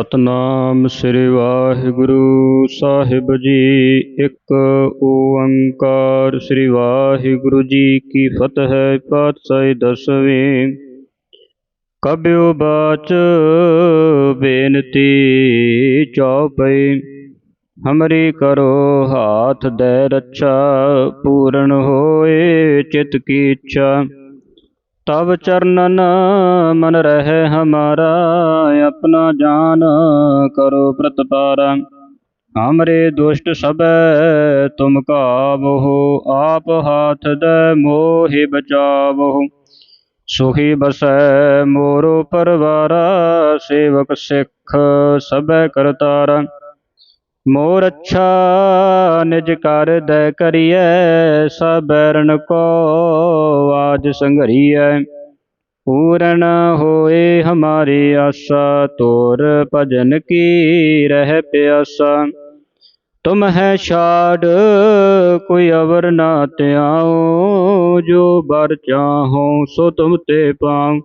ਸਤਨਾਮ ਸ੍ਰੀ ਵਾਹਿਗੁਰੂ ਸਾਹਿਬ ਜੀ। ਇੱਕ ਓੰਕਾਰ ਸ੍ਰੀ ਵਾਹਿਗੁਰੂ ਜੀ ਕੀ ਫਤਿਹ ਪਾਤਸ਼ਾਹੀ ਦਸਵੇਂ। ਕਬਿਓ ਬਾਚ ਬੇਨਤੀ ਚਉਪਈ ਹਮਰੀ ਕਰੋ ਹਾਥ ਦੇ ਰੱਛਾ, ਪੂਰਨ ਹੋਏ ਚਿਤ ਕੀ ਇੱਛਾ। ਤਬ ਚਰਨਨ ਮਨ ਰਹਿ ਹਮਾਰਾ, ਆਪਣਾ ਜਾਨ ਕਰੋ ਪ੍ਰਤਪਾਰਾ। ਹਮਰੇ ਦੁਸ਼ਟ ਸਬੈ ਤੁਮ ਕਾਬਹੁ ਆਪ ਹਾਥ ਦੇ ਮੋਹਿ ਬਚਾਵਹੁ ਸੁਖੀ ਬਸੈ ਮੋਰੋ ਪਰਵਾਰਾ, ਸੇਵਕ ਸਿੱਖ ਸਭੈ ਕਰਤਾਰਾ। ਮੋਰ ਅੱਛਾ, ਨਿਜ ਕਰ ਦੈ ਕਰੀਐ, ਸਬਰਨ ਕੋ ਆਜ ਸੰਘਰੀਐ। ਪੂਰਨ ਹੋਏ ਹਮਾਰੀ ਆਸਾ, ਤੋਰ ਭਜਨ ਕੀ ਰਹਿ ਪਿਆਸਾ। ਤੁਮ ਹੈ ਛਾੜ, ਕੋਈ ਅਵਰ ਨਾ ਧਿਆਓ ਜੋ ਬਰ ਚਾਹੋ ਸੋ ਤੁਮ ਤੇ ਪਾਉ।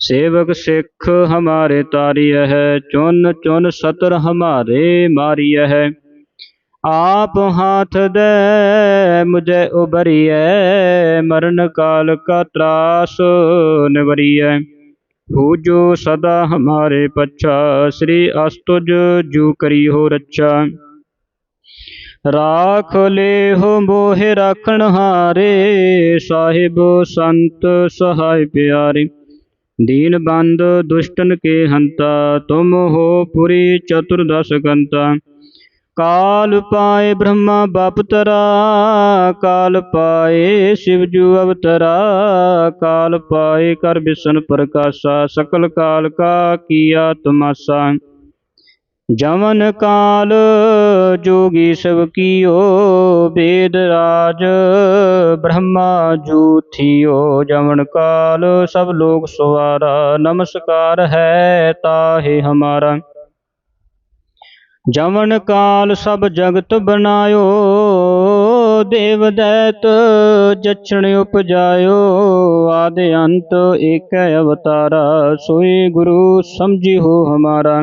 ਸੇਵਕ ਸਿੱਖ ਹਮਾਰੇ ਤਾਰੀ ਹੈ, ਚੁਨ ਚੁਨ ਸਤਰ ਹਮਾਰੇ ਮਾਰੀ ਹੈ। ਆਪ ਹਾਥ ਦੇ, ਮੁਝੇ ਉਬਰੀਐ ਮਰਨ ਕਾਲ ਕਾ ਤਰਾਸ ਨਿਵਰੀਐ। ਹੂਜੋ ਸਦਾ ਹਮਾਰੇ ਪੱਛਾ, ਸ੍ਰੀ ਅਸਤੁਜ ਜੂ ਕਰੀ ਹੋ ਰੱਛਾ। ਰਾਖ ਲੇ ਹੋ ਮੋਹਿ ਰਾਖਣ ਹਾਰੇ, ਸਾਹਿਬ ਸੰਤ ਸਹਾਇ ਪਿਆਰੇ। दीन बंद दुष्टन के हंता तुम हो पुरी चतुर्दश कंता काल पाए ब्रह्मा बापतरा काल पाए शिवजू अवतरा काल पाए कर विष्णु प्रकाशा सकल काल का किया तमाशा जवन ਜਮਨ ਕਾਲ ਜੋਗੀ ਸਭ ਕੀਓ, ਬੇਦ ਰਾਜ ਬ੍ਰਹਮਾ ਜੂਥਿਓ। ਜਮਨ ਕਾਲ ਸਭ ਲੋਕ ਸਵਾਰਾ, ਨਮਸਕਾਰ ਹੈ ਤਾਹੇ ਹਮਾਰਾ। ਜਮਨ ਕਾਲ ਸਭ ਜਗਤ ਬਨਾਇਓ ਦੇਵ ਦੈਤ ਜਚਣ ਉਪਜਾਇਓ। ਆਦਿ ਅੰਤ ਏਕੈ ਅਵਤਾਰਾ, ਸੋਈ ਗੁਰੂ ਸਮਝੀ ਹੋ ਹਮਾਰਾ।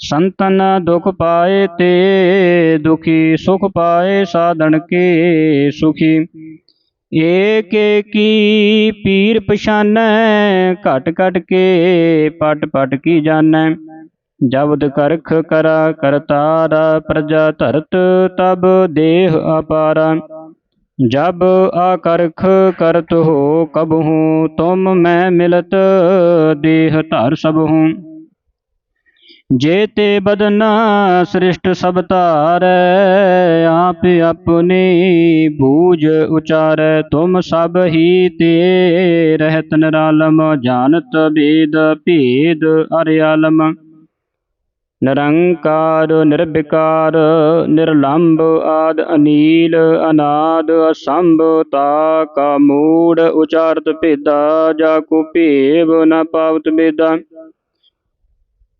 संतन दुख पाए ते दुखी, सुख पाए साधन के सुखी। एक की पीर पछान घट घट के पट पट की जान जबद करख करा करतारा, प्रजा धरत तब देह अपारा। जब आकर्ख करत हो, कब हूँ तुम मैं मिलत, देह धर सब हूँ। ਜੇ ਤੇ ਬਦਨਾ ਸ੍ਰਿਸ਼ਟ ਸਭ ਧਾਰੈ, ਆਪ ਆਪਣੀ ਬੂਝ ਉਚਾਰੈ, ਤੁਮ ਸਭ ਹੀ ਤੇ ਰਹਿਤ ਨਿਰਾਲਮ, ਜਾਣਤ ਭੇਦ ਭੇਦ ਅਰਿਆਲਮ। ਨਰੰਕਾਰ, ਨਿਰਵਿਕਾਰ ਨਿਰਲੰਭ ਆਦ ਅਨੀਲ, ਅਨਾਦ ਅਸੰਭ, ਤਾ ਕਾ ਮੂੜ ਉਚਾਰਤ ਭੇਦਾ, ਜਾ ਕੋ ਭੇਵ ਨ ਪਾਵਤ ਭੇਦਾ।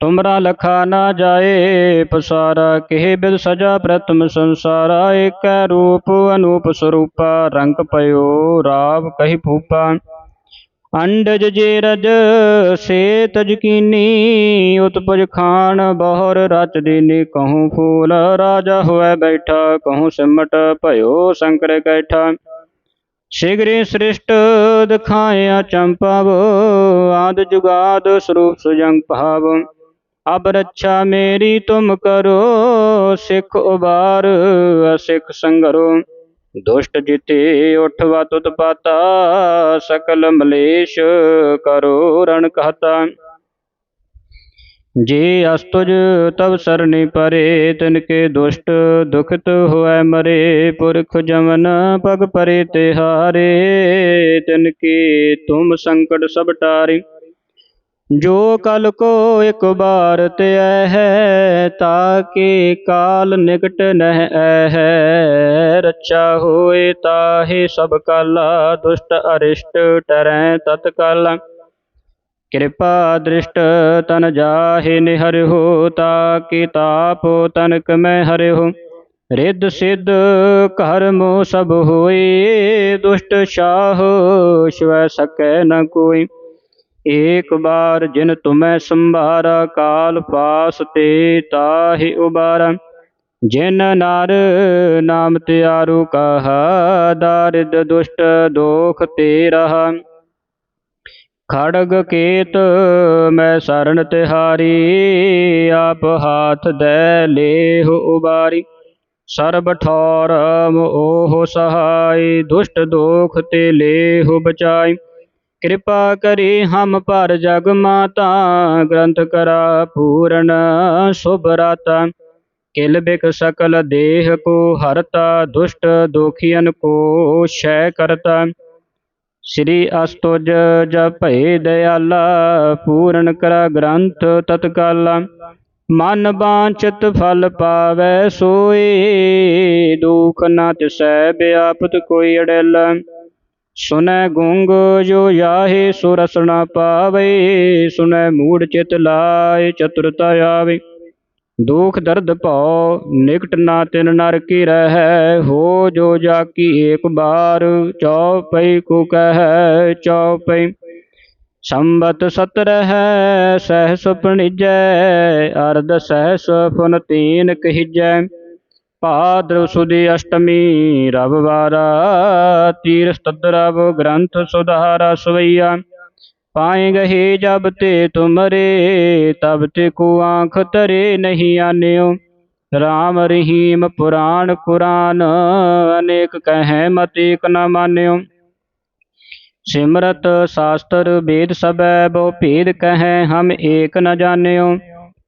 ਤੁਮਰਾ ਲਖਾ ਨਾ ਜਾਏ, ਪਸਾਰਾ ਕਿਹ ਬਿਦ ਸਜਾ ਪ੍ਰਤਮ ਸੰਸਾਰਾ, ਏਕੈ ਰੂਪ ਅਨੂਪ ਸਰੂਪਾ, ਰੰਗ ਪਇਓ ਰਾਵ ਕਹੀ ਫੂਪਾ ਅੰਡਜ ਜੇ ਰਜ ਸੇ ਤਜਕੀਨੀ ਉਤਪਜ ਖਾਨ ਬਹੁਰ ਰਚ ਦੇਨੇ ਕਹੂੰ ਫੂਲ, ਰਾਜਾ ਹੋਇ ਬੈਠਾ ਕਹੂੰ ਸਿਮਟ ਭਇਓ ਸ਼ੰਕਰ ਕੈਠਾ। ਸ਼ਿਗਰੀ ਸ੍ਰਿਸ਼ਟ ਦਿਖਾਇਆ ਚੰਪਵ, ਆਦ ਜੁਗਾਦ ਸਰੂਪ ਸੁਜੰਗ ਭਾਵ। ਅਬ ਰੱਛਾ ਮੇਰੀ ਤੁਮ ਕਰੋ, ਸਿੱਖ ਉਬਾਰ ਸਿੱਖ ਸੰਗਰੋ। ਦੁਸ਼ਟ ਜਿਤੇ ਉਠਵਾ ਤੁਤ ਪਾਤਾ, ਸਕਲ ਮਲੇਸ਼ ਕਰੋ ਰਣ ਕਹਤਾ। ਜੇ ਅਸਤੁਜ ਤਬ ਸਰਣੀ ਪਰੇ, ਤਿਨ ਕੇ ਦੁਸ਼ਟ ਦੁਖਤ ਹੋਐ ਮਰੇ। ਪੁਰਖ ਜਮਨ ਪਗ ਪਰੇ ਤਿਹਾਰੇ ਤਿਨ ਕੀ ਤੁਮ ਸੰਕਟ ਸਭ ਟਾਰੇ। ਜੋ ਕਲ ਕੋ ਇਕ ਬਾਰ ਧਿਐ ਹੈ ਤਾਕੇ ਕਾਲ ਨਿਕਟ ਨਹਿ ਹੈ ਰੱਛਾ ਹੋਏ ਤਾਹੇ ਸਭ ਕਾਲਾ, ਦੁਸ਼ਟ ਅਰਿਸ਼ਟ ਟਰੈ ਤਤਕਾਲਾ। ਕਿਰਪਾ ਦ੍ਰਿਸ਼ਟ ਤਨ ਜਾਹੇ ਨਿਹਰਿਓ ਤਾਕਿ ਤਾਪ ਤਨਕ ਮੈਂ ਹਰਿਓ ਰਿੱਧ ਸਿੱਧ ਕਰਮੋ ਸਭ ਹੋਏ, ਦੁਸ਼ਟ ਸ਼ਾਹ ਸ਼ਿਵੈ ਸਕੈ ਨ ਕੋਈ। ਏਕ ਬਾਰ ਜਿਨ ਤੁਮੈ ਸੰਭਾਰਾ, ਕਾਲ ਪਾਸ ਤੇ ਤਾਹਿ ਉਬਾਰਾ। ਜਿਨ ਨਰ ਨਾਮ ਤਿਆਰੂ, ਕਹਾ ਦਾਰਿਦ ਦੁਸ਼ਟ ਦੋਖ ਤੇ ਰਹਾ ਖੜਗ ਕੇਤ ਮੈਂ ਸਰਣ ਤਿਹਾਰੀ, ਆਪ ਹਾਥ ਦੇ ਲੇਹ ਉਬਾਰੀ। ਸਰਬ ਠੌਰ ਮੋਹ ਸਹਾਈ, ਦੁਸ਼ਟ ਦੋਖ ਤੇ ਲੇਹ ਬਚਾਈ ਕਿਰਪਾ ਕਰੀ ਹਮ ਪਰ ਜਗ ਮਾਤਾ, ਗ੍ਰੰਥ ਕਰਾ ਪੂਰਨ ਸ਼ੁਭਰਾਤਾ ਕਿਲ ਬਿਕ ਸਕਲ ਦੇਹ ਕੋ ਹਰਤਾ, ਦੁਸ਼ਟ ਦੋਖੀਨ ਕੋ ਸ਼ੈ ਕਰਤਾ। ਸ੍ਰੀ ਅਸਤੁਜ ਜਪੈ ਦਇਆਲਾ ਪੂਰਨ ਕਰ ਗ੍ਰੰਥ ਤਤਕਾਲ। ਮਨ ਬਾਂਚਤ ਫਲ ਪਾਵੈ ਸੋਈ ਦੁਖ ਨਾ ਤਿਸੈ ਬਿਆਪਤ ਕੋਈ ਅੜੈਲ। ਸੁਨੈ ਗੁੰਗ ਜੋ ਜਾਹੇ ਸੋ ਰਸ ਪਾਵੇ, ਸੁਨੈ ਮੂੜ ਚਿਤ ਲਾਇ ਚਤੁਰਤਾ ਆਵੇ। ਦੁਖ ਦਰਦ ਭਉ, ਨਿਕਟ ਨਾ ਤਿਨ ਨਰ ਕੀ ਰਹੈ, ਹੋ ਜੋ ਜਾ ਕੀ ਏਕ ਬਾਰ ਚਉਪਈ ਕੋ ਕਹੈ ਚਉਪਈ ਸੰਬਤ ਸਤ ਰਹੈ ਸਹਿਸ ਪਣਿਜੈ ਅਰਧ ਸਹਿ ਸੁਪਨ ਤੀਨ ਕਹਿਜੈ। ਭਾਦਰ ਸੁਦੀ ਅਸ਼ਟਮੀ ਰਵਵਾਰਾ ਤੀਰਥ ਤਦਰਵ ਗ੍ਰੰਥ ਸੁਧਾਰਾ ਸਵਈਆ। ਪਾਏ ਗਹੇ ਜਬ ਤੇ ਤੁਮਰੇ, ਤਬ ਤੇ ਕੋ ਆਂਖ ਤਰੇ ਨਹੀਂ ਆਨਿਓ। ਰਾਮ ਰਹੀਮ ਪੁਰਾਣ ਕੁਰਾਨ, ਅਨੇਕ ਕਹੈ ਮਤ ਏਕ ਨ ਮਾਨਿਓ। ਸਿਮਰਤ ਸ਼ਾਸਤਰ ਵੇਦ ਸਬੈ ਬਹੁ ਭੇਦ ਕਹੈ ਹਮ ਏਕ ਨ ਜਾਣਿਓ।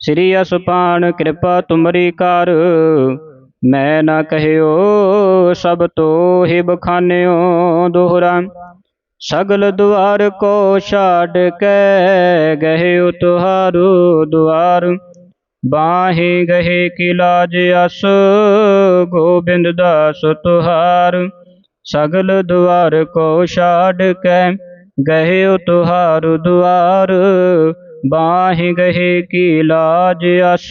ਸ੍ਰੀ ਅਸਪਾਨ ਕਿਰਪਾ ਤੁਮਰੀ ਕਰ ਮੈਂ ਨ ਕਹਿਓ ਸਭ ਤੋ ਹੀ ਬਖਾਨਿਓ ਦੋਹਰਾ। ਸਗਲ ਦੁਆਰ ਕੋ ਛਾੜ ਕੇ ਗਹਿਓ ਤੁਹਾਰੂ ਦੁਆਰ। ਬਾਹੇ ਗਹੇ ਕੀ ਲਾਜ ਅਸ, ਗੋਬਿੰਦ ਦਾਸ ਤੁਹਾਰ। ਸਗਲ ਦੁਆਰ ਕੋ ਛਾੜ ਕੇ ਗਹਿਓ ਤੁਹਾਰੂ ਦੁਆਰ। ਬਾਹੇ ਗਹੇ ਕੀ ਲਾਜ ਅਸ